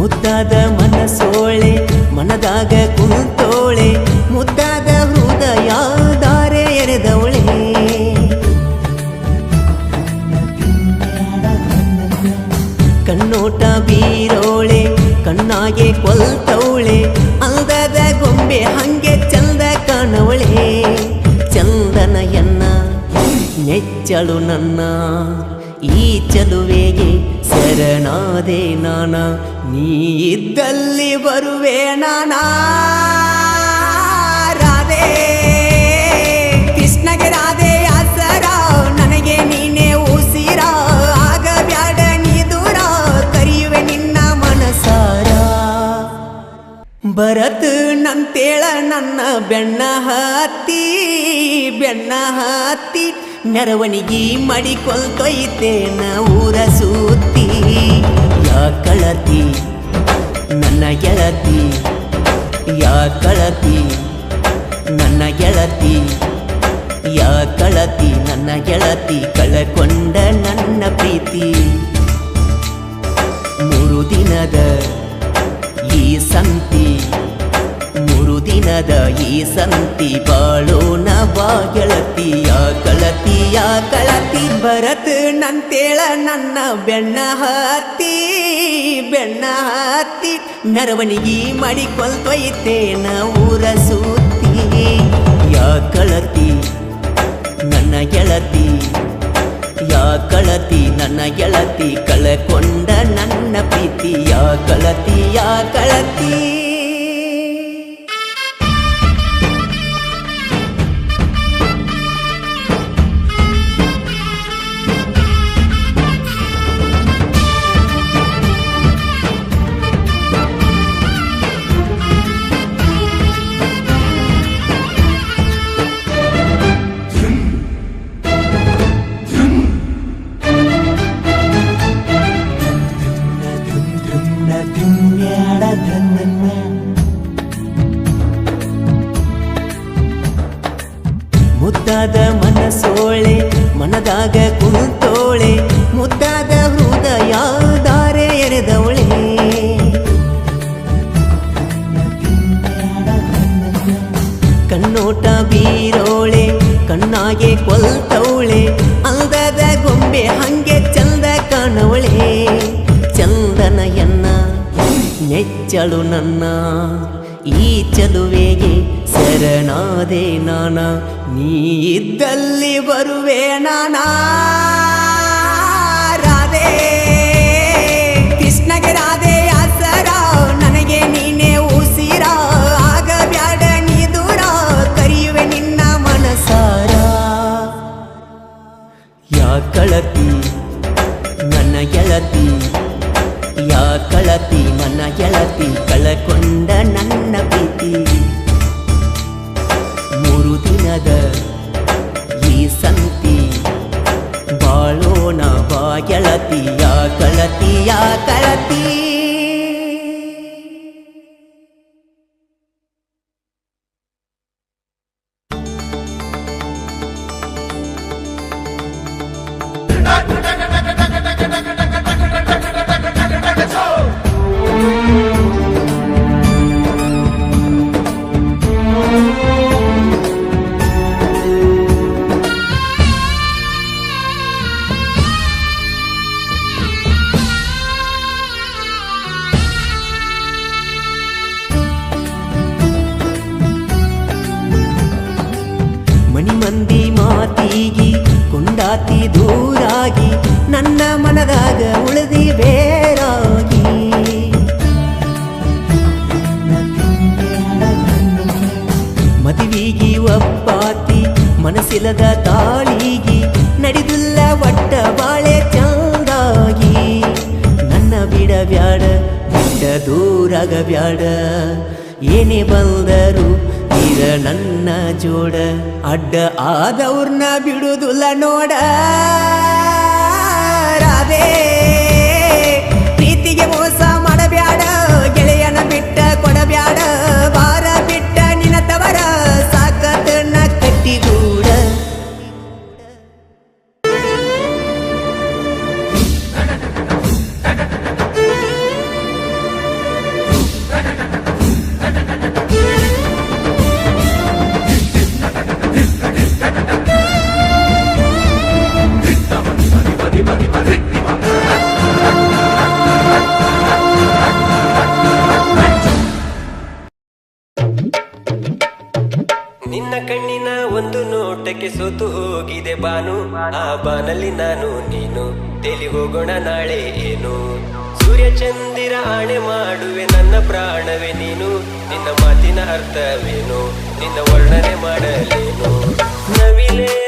ಮುದ್ದಾದ ಮನಸೋಳೆ ಮನದಾಗ ಕುಂತೋಳೆ, ಮುದ್ದಾದ ಹೃದಯ ದಾರೆ ಎರೆದವಳೆ. ಕಣ್ಣೋಟ ಬೀರೋಳೆ, ಕಣ್ಣಾಗೆ ಕೊಲ್ತವಳೆ, ಅಂದದ ಗೊಂಬೆ ಹಂಗೆ ಚಂದ ಕಾಣವಳೆ. ಚಂದನಯನ್ನ, ನೆಚ್ಚಳು ನನ್ನ ಈ ಚಲುವೆಗೆ ಶರಣಾದೆ ನಾನ. ನೀ ಇದ್ದಲ್ಲಿ ಬರುವೆ ನಾನ. ರಾಧೆ, ಕೃಷ್ಣಗೆ ರಾಧೆ ಆಸರ. ನನಗೆ ನೀನೇ ಉಸಿರ. ಆಗ ಬ್ಯಾಡ ನೀ ದೂರ. ಕರೆಯುವೆ ನಿನ್ನ ಮನಸಾರ. ಬರತ್ ನಂತೇಳ ನನ್ನ ಬೆಣ್ಣ ಹತ್ತಿ ಬೆಣ್ಣ ಹತ್ತಿ. ಮೆರವಣಿಗೆ ನಾ ಊರ ಸೂತಿ ಯಾ ಕಳತಿ, ನನ್ನ ಗೆಳತಿ? ಯಾ ಕಳತಿ, ನನ್ನ ಗೆಳತಿ? ಯಾ ಕಳತಿ, ನನ್ನ ಗೆಳತಿ? ಕಳಕೊಂಡ ನನ್ನ ಪ್ರೀತಿ. ಮೂರು ದಿನದ ಈ ಸಂತಿ ದಿನದ ಈ ಸಂತಿ ಬಾಳೋಣ ಬಾ ಗೆಳತಿಯ ಕಳತಿಯ ಕಳತಿ ಬರತ್ ನಂತೇಳ ನನ್ನ ಬೆಣ್ಣ ಹತ್ತಿ ಬೆಣ್ಣ ಹತ್ತಿ, ಮೆರವಣಿಗೆ ಮಾಡಿಕೊಳ್ತೊಯ್ತೇನ ಊರ ಸೂತಿ ಯಾ ಕಳತಿ, ನನ್ನ ಗೆಳತಿ, ಯಾ ಕಳತಿ, ನನ್ನ ಗೆಳತಿ ಕಳಕೊಂಡ ನನ್ನ ಪ್ರೀತಿ. ಯಾ ಕಳತಿ ಯಾ ಕಳತಿ. ಮನದಾಗ ಕುಂತೋಳೆ, ಮುದ್ದಾದ ಹೃದಯ ದಾರೆ ಎರೆದವಳೆ. ಕಣ್ಣೋಟ ಬೀರೋಳೆ, ಕಣ್ಣಾಗೆ ಕೊಲ್ತವಳೆ, ಅಂದದ ಗೊಂಬೆ ಹಂಗೆ ಚಂದ ಕಾಣವಳೆ. ಚಂದನಯನ್ನ ನೆಚ್ಚಳು ನನ್ನ, ಈ ಚಲುವೆಗೆ ಶರಣಾದೆ ನಾನ ನೀ ಇದ್ದಲ್ಲಿ ಬರುವೆ ನಾನ. ರಾಧೆ, ಕೃಷ್ಣಗೆ ರಾಧೆ ಆಸರ, ನನಗೆ ನೀನೇ ಉಸಿರ. ಆಗ ನೀ ದೂರ, ಕರೆಯುವೆ ನಿನ್ನ ಮನಸಾರ. ಯಾ ಕಳತಿ ನನ್ನ ಗೆಳತಿ, ಯಾ ಕಳತಿ ನನ್ನ ಗೆಳತಿ, ಕಳಕೊಂಡ ನನ್ನ ಪ್ರೀತಿ. ಮೂರು ದಿನದ ಈ ಸಂತಿ ಬಾಳೋಣ ಬಾ ಗೆಳತಿ ಯಾ ಕಳತಿ ಕೊಂಡಾತಿ ದೂರಾಗಿ ನನ್ನ ಮನದಾಗ ಉಳಿದಿ ಬೇರಾಗಿ ಮದುವಿಗಿ ಒಪ್ಪಾತಿ ಮನಸ್ಸಿಲ್ಲದ ತಾಳಿಗಿ ನಡೆದಿಲ್ಲ ಒಟ್ಟ ಬಾಳೆ ಚಂದಾಗಿ ನನ್ನ ಬಿಡ ಬ್ಯಾಡ ಬಿಟ್ಟ ದೂರಾಗ ಬ್ಯಾಡ ಏನೇ ಬಂದರು ಈಗ ನನ್ನ ಜೋಡ ಅಡ್ಡ ಆದವ್ರನ್ನ ಬಿಡುದಿಲ್ಲ ನೋಡ. ರಾಧೆ. ಯಾಕೆ ಸೋತು ಹೋಗಿದೆ ಬಾನು. ಆ ಬಾನಲ್ಲಿ ನಾನು, ನೀನು. ತೆಲಿ ಹೋಗೋಣ ನಾಳೆ ಏನು? ಸೂರ್ಯ ಚಂದಿರ ಆಣೆ ಮಾಡುವೆ, ನನ್ನ ಪ್ರಾಣವೇ ನೀನು. ನಿನ್ನ ಮಾತಿನ ಅರ್ಥವೇನು? ನಿನ್ನ ವರ್ಣನೆ ಮಾಡಲೇನು? ನವಿಲೇ